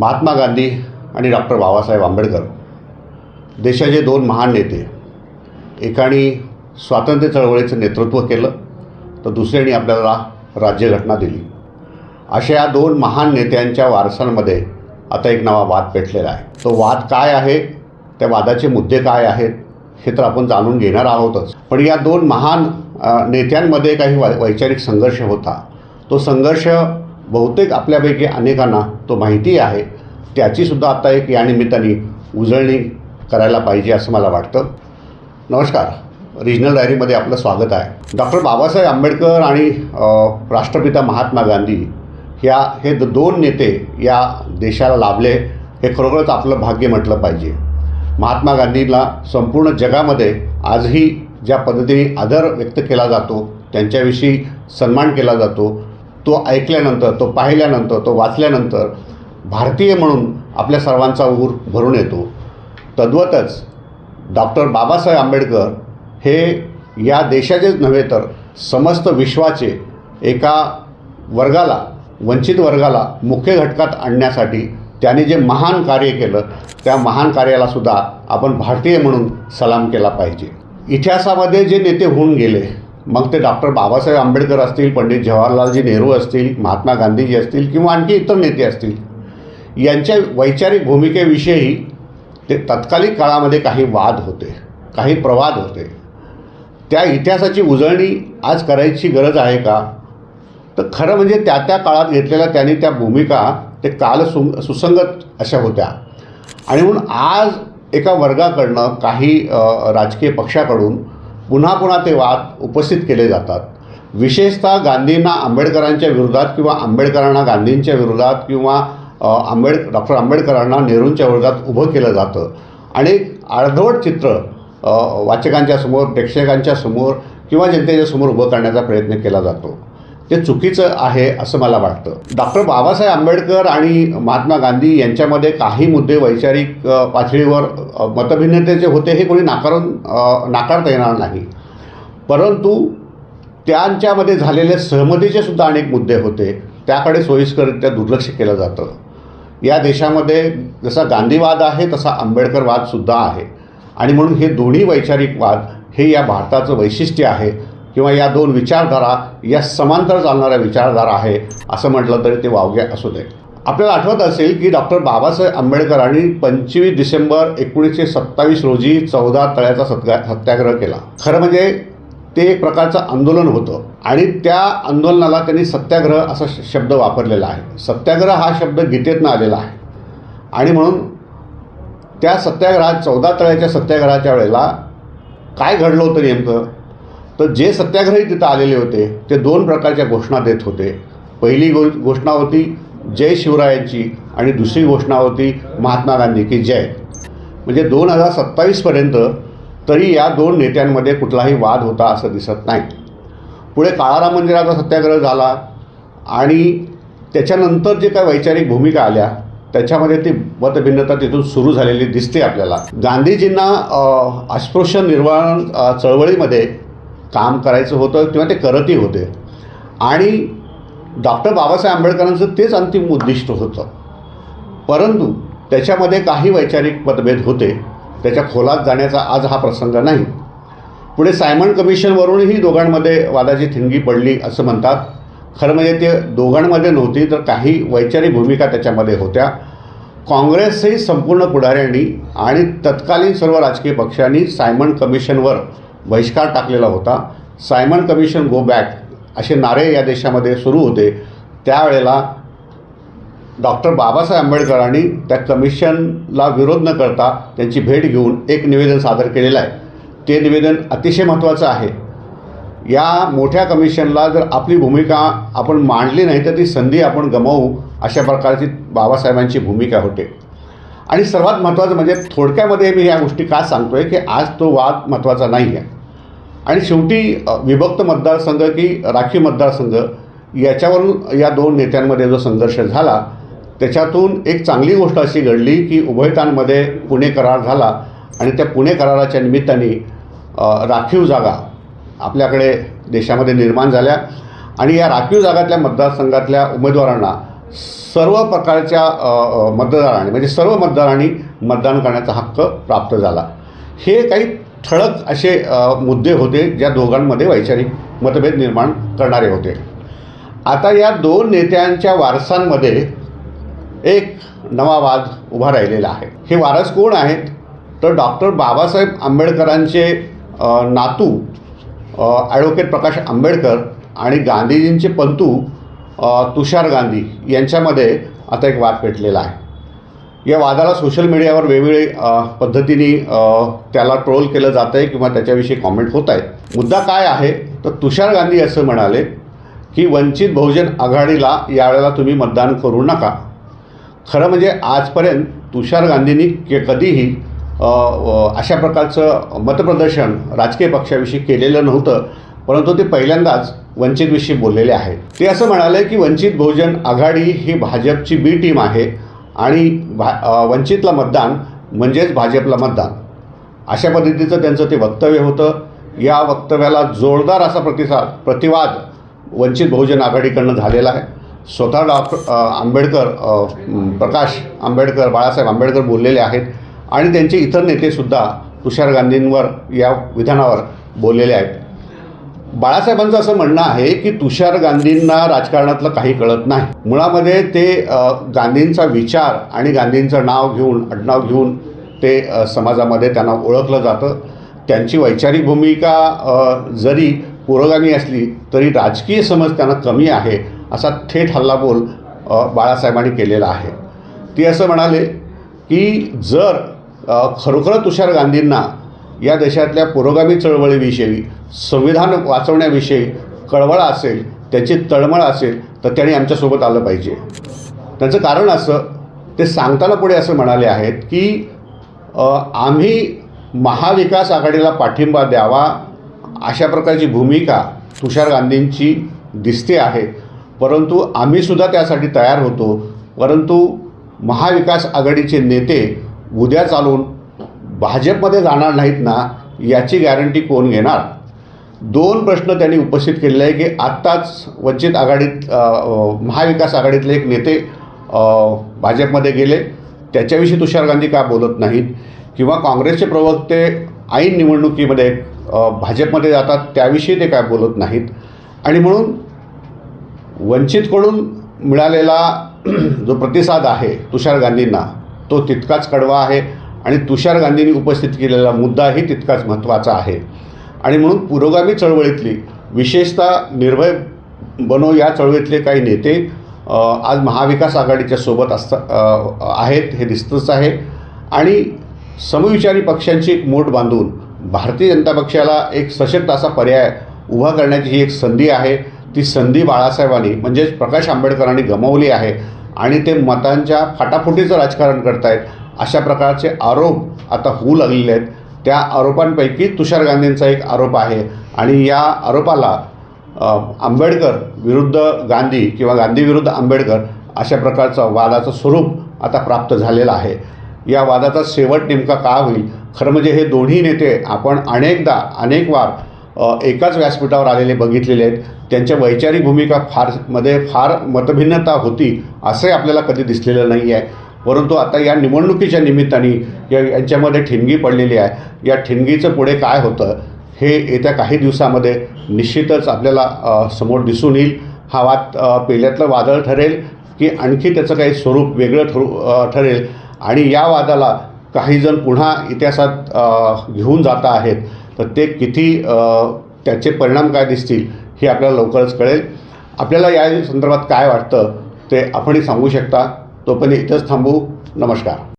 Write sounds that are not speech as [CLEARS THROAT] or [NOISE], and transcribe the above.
महात्मा गांधी आणि डॉक्टर बाबासाहेब आंबेडकर देशाचे दोन महान नेते एकाने स्वातंत्र्य चळवळीचं नेतृत्व केलं तर दुसऱ्याने आपल्याला राज्यघटना दिली. अशा या दोन महान नेत्यांच्या वारसांमध्ये आता एक नवा वाद पेटलेला आहे. तो वाद काय आहे? त्या वादाचे मुद्दे काय आहेत? हे तर आपण जाणून घेणार आहोतच. पण या दोन महान नेत्यांमध्ये काही वै वैचारिक संघर्ष होता. तो संघर्ष बहुतेक आपल्यापैकी अनेकांना तो माहिती आहे. त्याचीसुद्धा आता एक या निमित्ताने उजळणी करायला पाहिजे असं मला वाटतं. नमस्कार. रिजनल डायरीमध्ये आपलं स्वागत आहे. डॉक्टर बाबासाहेब आंबेडकर आणि राष्ट्रपिता महात्मा गांधी ह्या हे द- दोन नेते या देशाला लाभले हे खरोखरच आपलं भाग्य म्हटलं पाहिजे. महात्मा गांधींना संपूर्ण जगामध्ये आजही ज्या पद्धतीने आदर व्यक्त केला जातो त्यांच्याविषयी सन्मान केला जातो तो ऐकल्यानंतर तो पाहिल्यानंतर तो वाचल्यानंतर भारतीय म्हणून आपल्या सर्वांचा ऊर भरून येतो. तद्वतच डॉक्टर बाबासाहेब आंबेडकर हे या देशाचेच नव्हे तर समस्त विश्वाचे एका वर्गाला वंचित वर्गाला मुख्य घटकात आणण्यासाठी त्याने जे महान कार्य केलं त्या महान कार्यालासुद्धा आपण भारतीय म्हणून सलाम केला पाहिजे. इतिहासामध्ये जे नेते होऊन गेले मग ते डॉक्टर बाबासाहेब आंबेडकर असतील पंडित जवाहरलालजी नेहरू असतील महात्मा गांधीजी असतील किंवा आणखी इतर नेते असतील यांच्या वैचारिक भूमिकेविषयी ते तत्कालिक काळामध्ये काही वाद होते काही प्रवाद होते. त्या इतिहासाची उजळणी आज करायची गरज आहे का? तर खरं म्हणजे त्या त्या काळात घेतलेल्या त्यांनी त्या भूमिका ते काल सु सुसंगत अशा होत्या. आणि म्हणून आज एका वर्गाकडनं काही राजकीय पक्षाकडून पुन्हा पुन्हा ते वाद उपस्थित केले जातात. विशेषतः गांधींना आंबेडकरांच्या विरोधात किंवा आंबेडकरांना गांधींच्या विरोधात किंवा आंबेड डॉक्टर आंबेडकरांना नेहरूंच्या विरोधात उभं केलं जातं. आणि आळधवट अर्धवट चित्र वाचकांच्या समोर प्रेक्षकांच्या समोर किंवा जनतेच्या समोर उभं करण्याचा प्रयत्न केला जातो. ते चुकीचं आहे असं मला वाटतं. डॉक्टर बाबासाहेब आंबेडकर आणि महात्मा गांधी यांच्यामध्ये काही मुद्दे वैचारिक पातळीवर मतभिन्नतेचे होते हे कोणी नाकारून नाकारता येणार नाही. परंतु त्यांच्यामध्ये झालेले सहमतीचे सुद्धा अनेक मुद्दे होते. त्याकडे सोयीस्कररित्या दुर्लक्ष केलं जातं. या देशामध्ये जसा गांधीवाद आहे तसा आंबेडकरवादसुद्धा आहे. आणि म्हणून हे दोन्ही वैचारिक वाद हे या भारताचं वैशिष्ट्य आहे. किंवा या दोन विचारधारा या समांतर चालणाऱ्या विचारधारा आहे असं म्हटलं तरी ते वावगे असू दे. आपल्याला आठवत असेल की डॉक्टर बाबासाहेब आंबेडकरांनी पंचवीस डिसेंबर एकोणीसशे सत्तावीस रोजी चौदा तळ्याचा सत्या सत्याग्रह केला. खरं म्हणजे ते एक प्रकारचं आंदोलन होतं आणि त्या आंदोलनाला त्यांनी सत्याग्रह असा श- शब्द वापरलेला आहे. सत्याग्रह हा शब्द गीतेतनं आलेला आहे. आणि म्हणून त्या सत्याग्रहात चौदा तळ्याच्या सत्याग्रहाच्या वेळेला काय घडलं होतं नेमकं? तर जे सत्याग्रही तिथं आलेले होते ते दोन प्रकारच्या घोषणा देत होते. पहिली गो घोषणा होती जय शिवरायांची आणि दुसरी घोषणा होती महात्मा गांधी की जय. म्हणजे दोन हजार सत्तावीसपर्यंत तरी या दोन नेत्यांमध्ये कुठलाही वाद होता असं दिसत नाही. पुढे काळाराम मंदिराचा सत्याग्रह झाला आणि त्याच्यानंतर जे काय वैचारिक भूमिका आल्या त्याच्यामध्ये ती मतभिन्नता तिथून सुरू झालेली दिसते आपल्याला. गांधीजींना अस्पृश्य निर्वाण चळवळीमध्ये काम करायचं होतं किंवा ते करतही होते. आणि डॉक्टर बाबासाहेब आंबेडकरांचं तेच अंतिम उद्दिष्ट होतं. परंतु त्याच्यामध्ये काही वैचारिक मतभेद होते. त्याच्या खोलात जाण्याचा आज हा प्रसंग नाही. पुढे सायमन कमिशनवरूनही दोघांमध्ये वादाची थिंगी पडली असं म्हणतात. खरं म्हणजे ते दोघांमध्ये नव्हती तर काही वैचारिक भूमिका त्याच्यामध्ये होत्या. काँग्रेसही संपूर्ण पुढाऱ्यांनी आणि तत्कालीन सर्व राजकीय पक्षांनी सायमन कमिशनवर बहिष्कार टाकलेला होता. सायमन कमिशन गो बॅक असे नारे या देशामध्ये सुरू होते. त्यावेळेला डॉक्टर बाबासाहेब आंबेडकरांनी त्या कमिशनला विरोध न करता त्यांची भेट घेऊन एक निवेदन सादर केलेलं आहे. ते निवेदन अतिशय महत्त्वाचं आहे. या मोठ्या कमिशनला जर आपली भूमिका आपण मांडली नाही तर ती संधी आपण गमावू अशा प्रकारची बाबासाहेबांची भूमिका होते. आणि सर्वात महत्त्वाचं म्हणजे थोडक्यामध्ये मी या गोष्टी का सांगतो आहे की आज तो वाद महत्त्वाचा नाही आहे. आणि शेवटी विभक्त मतदारसंघ की राखीव मतदारसंघ याच्यावरून या दोन नेत्यांमध्ये जो संघर्ष झाला त्याच्यातून एक चांगली गोष्ट अशी घडली की उभयतांमध्ये पुणे करार झाला आणि त्या पुणे कराराच्या निमित्ताने राखीव जागा आपल्याकडे देशामध्ये निर्माण झाल्या. आणि या राखीव जागातल्या मतदारसंघातल्या उमेदवारांना सर्व प्रकारच्या मतदारांनी म्हणजे सर्व मतदारांनी मतदान करण्याचा हक्क प्राप्त झाला. हे काही ठळक असे मुद्दे होते ज्या दोघांमध्ये वैचारिक मतभेद निर्माण करणारे होते. आता या दोन नेत्यांच्या वारसांमध्ये एक नवा वाद उभा राहिलेला आहे. हे वारस कोण आहेत? तर डॉक्टर बाबासाहेब आंबेडकरांचे नातू ॲडव्होकेट प्रकाश आंबेडकर आणि गांधीजींचे पंतू तुषार गांधी यांच्यामध्ये आता एक वाद पेटलेला आहे. या वादाला सोशल मीडियावर वेगवेगळे पद्धतीने त्याला ट्रोल केलं जातं आहे किंवा त्याच्याविषयी कॉमेंट होत आहेत मुद्दा काय आहे? तर तुषार गांधी असं म्हणाले की वंचित बहुजन आघाडीला यावेळेला तुम्ही मतदान करू नका. खरं म्हणजे आजपर्यंत तुषार गांधींनी के कधीही अशा प्रकारचं मतप्रदर्शन राजकीय पक्षाविषयी केलेलं नव्हतं. परंतु ते पहिल्यांदाच वंचितविषयी बोललेले आहेत. ते असं म्हणाले की वंचित बहुजन आघाडी ही भाजपची बी टीम आहे आणि भा वंचितला मतदान म्हणजेच भाजपला मतदान. अशा पद्धतीचं त्यांचं ते वक्तव्य होतं. या वक्तव्याला जोरदार असा प्रतिसाद प्रतिवाद वंचित बहुजन आघाडीकडनं झालेला आहे. स्वतः डॉक्टर आंबेडकर प्रकाश आंबेडकर बाळासाहेब आंबेडकर बोललेले आहेत आणि त्यांचे इतर नेतेसुद्धा तुषार गांधींवर या विधानावर बोललेले आहेत. बाळासाहेबांचं असं म्हणणं आहे की तुषार गांधींना राजकारणातलं काही कळत नाही. मुळामध्ये ते गांधींचा विचार आणि गांधींचं नाव घेऊन आडनाव घेऊन ते समाजामध्ये त्यांना ओळखलं जातं. त्यांची वैचारिक भूमिका जरी पुरोगामी असली तरी राजकीय समज त्यांना कमी आहे असा थेट हल्लाबोल बाळासाहेबांनी केलेला आहे. ते असं म्हणाले की जर खरोखर तुषार गांधींना या देशातल्या पुरोगामी चळवळीविषयी संविधान वाचवण्याविषयी कळवळ असेल त्याची तळमळ असेल तर त्याने आमच्यासोबत आलं पाहिजे. त्याचं कारण असं ते सांगताना पुढे असं म्हणाले आहेत की आम्ही महाविकास आघाडीला पाठिंबा द्यावा अशा प्रकारची भूमिका तुषार गांधींची दिसते आहे. परंतु आम्हीसुद्धा त्यासाठी तयार होतो परंतु महाविकास आघाडीचे नेते उद्या चालून भाजपमध्ये जाणार नाहीत ना याची गॅरंटी कोण घेणार? दोन प्रश्न त्यांनी उपस्थित केलेले आहे की आत्ताच वंचित आघाडीत महाविकास आघाडीतले एक नेते भाजपमध्ये गेले. त्याच्याविषयी तुषार गांधी का बोलत नाहीत? किंवा काँग्रेसचे प्रवक्ते ऐन निवडणुकीमध्ये भाजपमध्ये जातात त्याविषयी ते काय बोलत नाहीत? आणि म्हणून वंचितकडून मिळालेला [CLEARS THROAT] जो प्रतिसाद आहे तुषार गांधींना तो तितकाच कडवा आहे. आणि तुषार गांधींनी उपस्थित केलेला मुद्दाही तितकाच महत्त्वाचा आहे. आणि म्हणून पुरोगामी चळवळीतली विशेषतः निर्भय बनो या चळवळीतले काही नेते आज महाविकास आघाडीच्या सोबत असता आहेत हे दिसतंच आहे. आणि समविचारी पक्षांची एक मोठ बांधून भारतीय जनता पक्षाला एक सशक्त असा पर्याय उभा करण्याची ही एक संधी आहे. ती संधी बाळासाहेबांनी म्हणजेच प्रकाश आंबेडकरांनी गमावली आहे. आणि ते मतांच्या फाटाफुटीचं राजकारण करतायत. अशा प्रकारचे आरोप आता होऊ लागलेले आहेत. त्या आरोपांपैकी तुषार गांधींचा एक आरोप आहे आणि या आरोपाला आंबेडकर विरुद्ध गांधी किंवा गांधी विरुद्ध आंबेडकर अशा प्रकारचं वादाचं स्वरूप आता प्राप्त झालेलं आहे. या वादाचा शेवट नेमका का होईल? खरं म्हणजे हे दोन्ही नेते आपण अनेकदा अनेक वार एकाच व्यासपीठावर आलेले बघितलेले आहेत. त्यांच्या वैचारिक भूमिका फारमध्ये फार मतभिन्नता होती असंही आपल्याला कधी दिसलेलं नाही आहे परंतु आता या निवडणुकीच्या निमित्ताने या यांच्यामध्ये ठिणगी पडलेली आहे. या ठिणगीचं पुढे काय होतं हे येत्या काही दिवसामध्ये निश्चितच आपल्याला समोर दिसून येईल. हा वाद पहिल्यातलं पेल्यातलं वादळ ठरेल की आणखी त्याचं काही स्वरूप वेगळं ठरू ठरेल. आणि या वादाला काही जण पुन्हा इतिहासात घेऊन जात आहेत. तर ते किती त्याचे परिणाम काय दिसतील हे आपल्याला लवकरच कळेल. आपल्याला या संदर्भात काय वाटतं ते आपणही सांगू शकता. तोपर्यंत इथंच थांबू. नमस्कार.